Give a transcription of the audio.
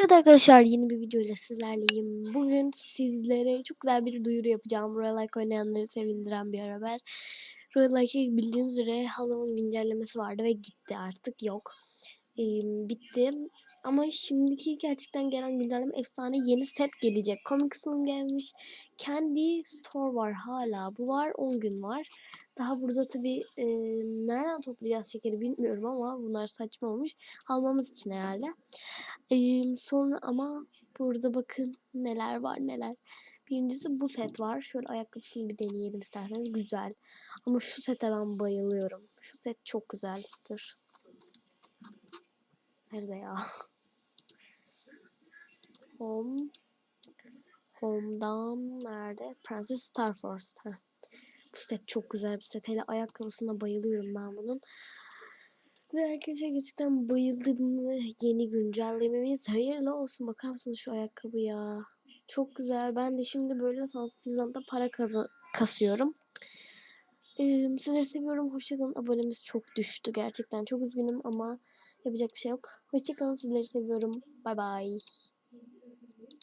Evet arkadaşlar yeni bir video ile sizlerleyim. Bugün sizlere çok güzel bir duyuru yapacağım. Royal Like oynayanları sevindiren bir haber. Royal Like'e bildiğiniz üzere Halloween güncellemesi vardı ve gitti artık yok. Ee, bitti. Ama şimdiki gerçekten gelen güncelleme efsane yeni set gelecek. Comic Slim gelmiş. Candy Store var hala. Bu var 10 gün var. Daha burada tabi e, nereden toplayacağız şekeri bilmiyorum ama bunlar saçma olmuş. Almamız için herhalde. Eee, sonra ama burada bakın neler var neler. Birincisi bu set var. Şöyle ayakkabısını bir deneyelim isterseniz. Güzel. Ama şu sete ben bayılıyorum. Şu set çok güzel. Dur. Nerede ya? Home. Home'dan nerede? Princess Star Force. Heh. Bu set çok güzel bir set. Hele ayakkabısına bayılıyorum ben bunun. Ve arkadaşlar gerçekten bayıldım. Yeni güncellememiz hayırlı olsun. Bakar mısınız şu ayakkabıya? Çok güzel. Ben de şimdi böyle Sansizan'da para kaza- kasıyorum. Ee, sizleri seviyorum. Hoşçakalın. Abonemiz çok düştü. Gerçekten çok üzgünüm ama yapacak bir şey yok. Hoşçakalın. Sizleri seviyorum. Bay bay.